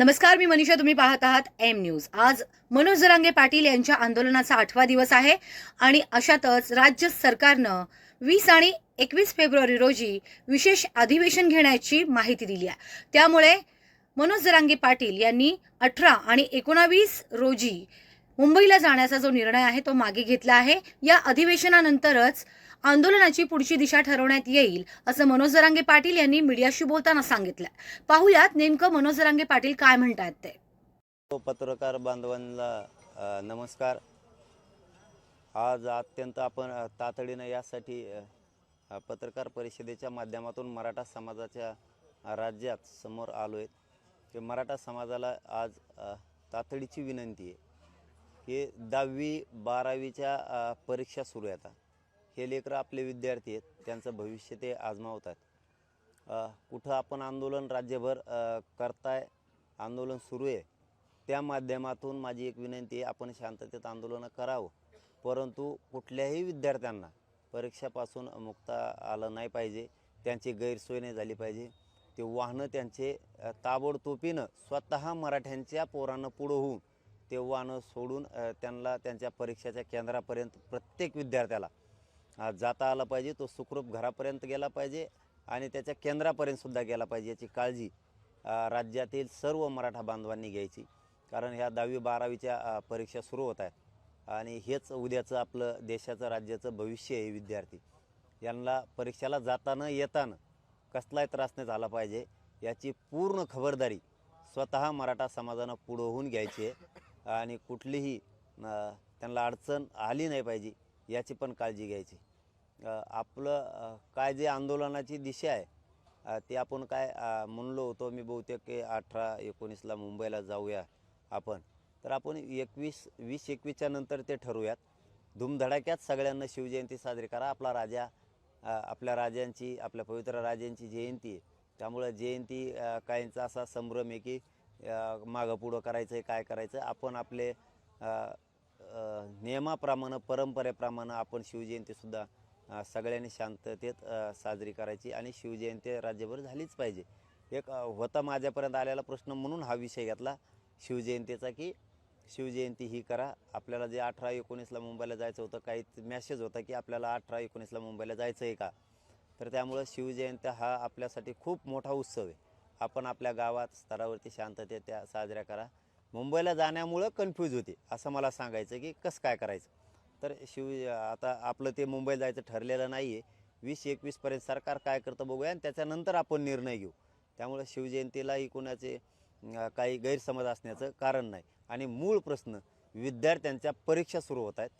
नमस्कार मी मनीषा. तुम्ही पाहत आहात एम न्यूज आज मनोज जरांगे पाटील यांच्या आंदोलनाचा आठवा दिवस आहे आणि अशातच राज्य सरकारनं वीस आणि एकवीस फेब्रुवारी रोजी विशेष अधिवेशन घेण्याची माहिती दिली आहे. त्यामुळे मनोज जरांगे पाटील यांनी अठरा आणि एकोणावीस रोजी मुंबईला जाण्याचा जो निर्णय आहे तो मागे घेतला आहे. या अधिवेशनानंतरच आंदोलनाची पुढची दिशा ठरवण्यात येईल असं मनोज जरांगे पाटील यांनी मीडियाशी बोलताना सांगितलं पाहुयात नेमकं मनोज जरांगे पाटील काय म्हणतात ते. पत्रकार बांधवांना नमस्कार. आज अत्यंत आपण तातडीनं यासाठी पत्रकार परिषदेच्या माध्यमातून मराठा समाजाच्या राज्यात समोर आलो आहेत की मराठा समाजाला आज तातडीची विनंती आहे. की दहावी बारावीच्या परीक्षा सुरू आहेत. हे लेकरं आपले विद्यार्थी आहेत. त्यांचं भविष्य ते आजमावतात. आहेत कुठं आपण आंदोलन राज्यभर करताय आंदोलन सुरू आहे त्या माध्यमातून माझी एक विनंती आहे आपण शांततेत आंदोलनं करावं. परंतु कुठल्याही विद्यार्थ्यांना परीक्षापासून मुक्ता आलं नाही पाहिजे त्यांची गैरसोय नाही झाली पाहिजे. ते वाहनं त्यांचे ताबडतोबीनं स्वतः मराठ्यांच्या पोरांना पुढं होऊन ते वाहनं सोडून त्यांना त्यांच्या परीक्षेच्या केंद्रापर्यंत प्रत्येक विद्यार्थ्याला जाता आला पाहिजे तो सुखरूप घरापर्यंत गेला पाहिजे आणि त्याच्या केंद्रापर्यंतसुद्धा गेला पाहिजे याची काळजी राज्यातील सर्व मराठा बांधवांनी घ्यायची. कारण ह्या दहावी बारावीच्या परीक्षा सुरू होत आहेत आणि हेच उद्याचं आपलं देशाचं राज्याचं भविष्य आहे विद्यार्थी. यांना परीक्षेला जाताना येताना कसलाही त्रास नाही झाला पाहिजे याची पूर्ण खबरदारी स्वतः मराठा समाजानं पुढं होऊन घ्यायची आहे आणि कुठलीही त्यांना अडचण आली नाही पाहिजे याची पण काळजी घ्यायची. आपलं काय जे आंदोलनाची दिशा आहे ती आपण काय म्हणलो होतो मी बहुतेक की अठरा एकोणीसला मुंबईला जाऊया आपण. तर आपण एकवीस वीस एकवीसच्या नंतर ते ठरवूयात. धूमधडाक्यात सगळ्यांना शिवजयंती साजरी करा. आपला राजा आपल्या राजांची आपल्या पवित्र राजांची जयंती आहे. त्यामुळं जयंती काहींचा असा संभ्रम आहे की मागं पुढं करायचं आहे काय करायचं आपण आपले नियमाप्रमाणे परंपरेप्रमाणे आपण शिवजयंतीसुद्धा सगळ्यांनी शांततेत साजरी करायची आणि शिवजयंती राज्यभर झालीच पाहिजे. एक होता माझ्यापर्यंत आलेला प्रश्न म्हणून हा विषय घेतला शिवजयंतीचा की शिवजयंती ही करा. आपल्याला जे अठरा एकोणीसला मुंबईला जायचं होतं काही मॅसेज होता की आपल्याला अठरा एकोणीसला मुंबईला जायचं आहे का? तर त्यामुळं शिवजयंती हा आपल्यासाठी खूप मोठा उत्सव आहे. आपण आपल्या गावात स्तरावरती शांततेत त्या साजऱ्या करा. मुंबईला जाण्यामुळं कन्फ्यूज होते असं मला सांगायचं की कसं काय करायचं? तर शिव आता आपलं ते मुंबई जायचं ठरलेलं नाही आहे वीस एकवीसपर्यंत सरकार काय करतं बघूया आणि त्याच्यानंतर आपण निर्णय घेऊ. त्यामुळं शिवजयंतीलाही कोणाचे काही गैरसमज असण्याचं कारण नाही. आणि मूळ प्रश्न विद्यार्थ्यांच्या परीक्षा सुरू होत आहेत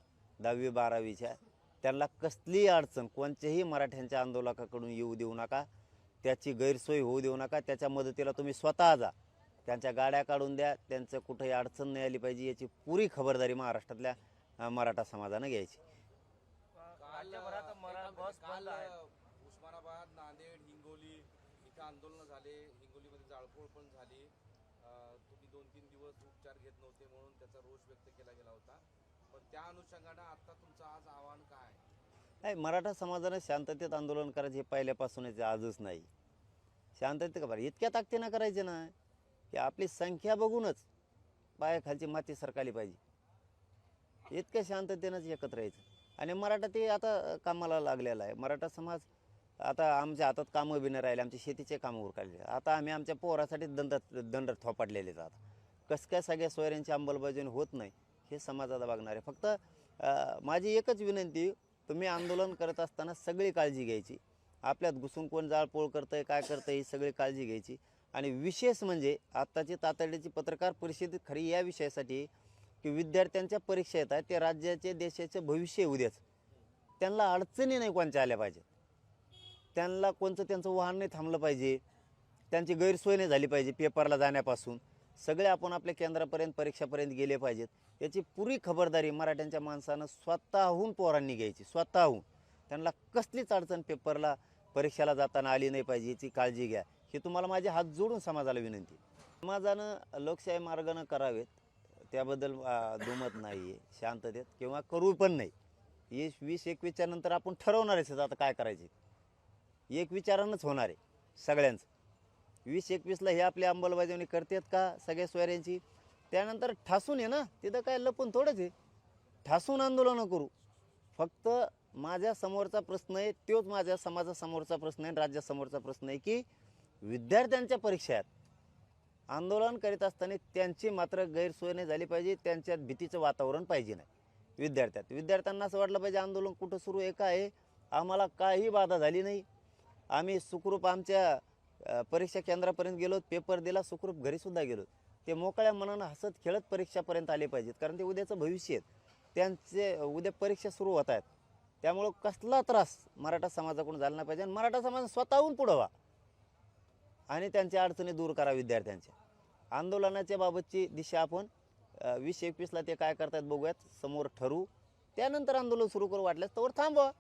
दहावी बारावीच्या. त्यांना कसलीही अडचण कोणत्याही मराठ्यांच्या आंदोलकाकडून येऊ देऊ नका. त्याची गैरसोय होऊ देऊ नका. त्याच्या मदतीला तुम्ही स्वतः जा. त्यांच्या गाड्या काढून द्या. त्यांचं कुठेही अडचण नाही आली पाहिजे याची पुरी खबरदारी महाराष्ट्रातल्या मराठा समाजानं घ्यायची. राज्यभरात मरा बस बंद आहे. उस्मानाबाद नांदेड हिंगोली इथं आंदोलन झाले. हिंगोलीमध्ये जाळपोळ पण झाली. अं, तुम्ही दोन तीन दिवस उपचार घेत नव्हते म्हणून त्याचा रोष व्यक्त केला गेला होता. पण त्या अनुषंगानं आता तुमचं आज आव्हान काय आहे? नाही मराठा समाजानं शांततेत आंदोलन करायचे हे पहिल्यापासूनच आहे, आजच नाही. शांततेत का बरं? इतक्या ताकदीनं करायचे ना की आपली संख्या बघूनच पायाखालची माती सरकाली पाहिजे. इतक्या शांततेनंच एकत्र यायचं. आणि मराठा ते आता कामाला लागलेला आहे. मराठा समाज आता आमच्या हातात कामं बी नाही राहिले आमचे शेतीचे कामं उरकाले आता आम्ही आमच्या पोरासाठी दंड दंड थोपाटलेले आहेत आता. कसं काय सगळ्या सोयऱ्यांची अंमलबजावणी होत नाही हे समाजाला बघणार आहे. फक्त माझी एकच विनंती तुम्ही आंदोलन करत असताना सगळी काळजी घ्यायची. आपल्यात घुसून कोण जाळपोळ करतं आहे काय करतं ही सगळी काळजी घ्यायची. आणि विशेष म्हणजे आत्ताची तातडीची पत्रकार परिषद खरी या विषयासाठी की विद्यार्थ्यांच्या परीक्षा येत आहेत ते राज्याचे देशाचे भविष्य उद्याच त्यांना अडचणी नाही कोणत्या आल्या पाहिजेत. त्यांना कोणतं त्यांचं वाहन नाही थांबलं पाहिजे. त्यांची गैरसोय नाही झाली पाहिजे पेपरला जाण्यापासून. सगळे आपण आपल्या केंद्रापर्यंत परीक्षापर्यंत गेले पाहिजेत. याची पुरी खबरदारी मराठ्यांच्या माणसानं स्वतःहून पोरांनी घ्यायची स्वतःहून. त्यांना कसलीच अडचण पेपरला परीक्षेला जाताना आली नाही पाहिजे याची काळजी घ्या. ही तुम्हाला माझे हात जोडून समाजाला विनंती. समाजानं लोकशाही मार्गानं करावेत. त्याबद्दल दुमत नाही आहे शांततेत किंवा करू पण नाही. हे वीस एकवीसच्या नंतर आपण ठरवणारच आता काय करायचे. एक विचारानंच होणार आहे सगळ्यांचं. वीस एकवीसला हे आपली अंमलबजावणी करतात का सगळ्या सोयऱ्यांची? त्यानंतर ठासून आहे ना तिथं काय लपून थोडंच आहे. ठासून आंदोलनं करू. फक्त माझ्या समोरचा प्रश्न आहे तोच माझ्या समाजासमोरचा प्रश्न आहे राज्यासमोरचा प्रश्न आहे की विद्यार्थ्यांच्या परीक्षा आहेत आंदोलन करीत असताना त्यांची मात्र गैरसोय नाही झाली पाहिजे त्यांच्यात भीतीचं वातावरण पाहिजे नाही. विद्यार्थ्यात विद्यार्थ्यांना असं वाटलं पाहिजे आंदोलन कुठं सुरू आहे काय आहे? आम्हाला काही बाधा झाली नाही. आम्ही सुखरूप आमच्या परीक्षा केंद्रापर्यंत गेलो पेपर दिला सुखरूप घरीसुद्धा गेलो. ते मोकळ्या मनानं हसत खेळत परीक्षापर्यंत आले पाहिजेत कारण ते उद्याचं भविष्य आहेत त्यांचे उद्या परीक्षा सुरू होत आहेत. त्यामुळं कसला त्रास मराठा समाजाकडून झाला नाही पाहिजे आणि मराठा समाज स्वतःहून पुढं व्हा. आणि त्यांच्या अडचणी दूर करा विद्यार्थ्यांच्या. आंदोलनाच्या बाबतची दिशा आपण वीस एकवीसला ते काय करतात बघूयात समोर ठरवू त्यानंतर आंदोलन सुरू करू वाटल्यास तोवर थांबवा.